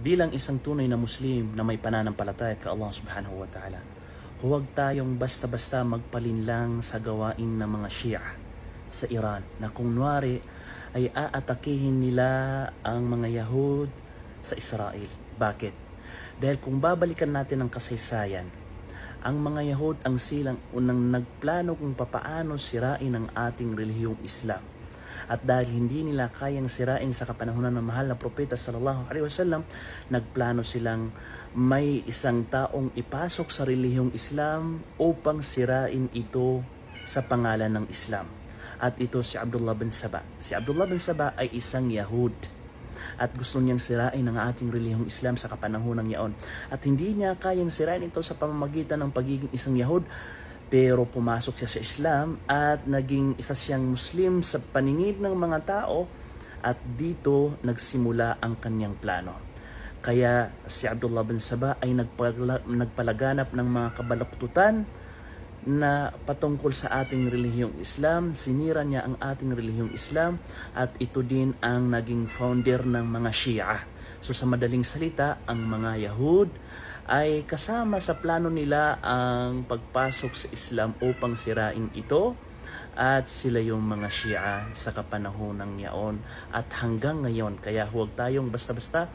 bilang isang tunay na Muslim na may pananampalataya kay Allah subhanahu wa ta'ala, huwag tayong basta-basta magpalinlang sa gawain ng mga Shia sa Iran na kung nwari ay aatakihin nila ang mga Yahud sa Israel. Bakit? Dahil kung babalikan natin ang kasaysayan, ang mga Yahud ang silang unang nagplano kung papaano sirain ang ating relihiyong Islam. At dahil hindi nila kayang sirain sa kapanahunan ng mahal na propeta sallallahu alaihi wasallam, nagplano silang may isang taong ipasok sa relihiyong Islam upang sirain ito sa pangalan ng Islam. At ito si Abdullah bin Saba. Si Abdullah bin Saba ay isang Yahud at gusto niyang sirain ang ating relihiyong Islam sa kapanahonang yaon. At hindi niya kayang sirain ito sa pamamagitan ng pagiging isang Yahud, pero pumasok siya sa Islam at naging isa siyang Muslim sa paningin ng mga tao at dito nagsimula ang kanyang plano. Kaya si Abdullah bin Saba ay nagpala- nagpalaganap ng mga kabalaktutan na patungkol sa ating relihiyong Islam. Sinira niya ang ating relihiyong Islam at ito din ang naging founder ng mga Shia. So sa madaling salita, ang mga Yahud ay kasama sa plano nila ang pagpasok sa Islam upang sirain ito at sila yung mga Shia sa kapanahon ng yaon at hanggang ngayon. Kaya huwag tayong basta-basta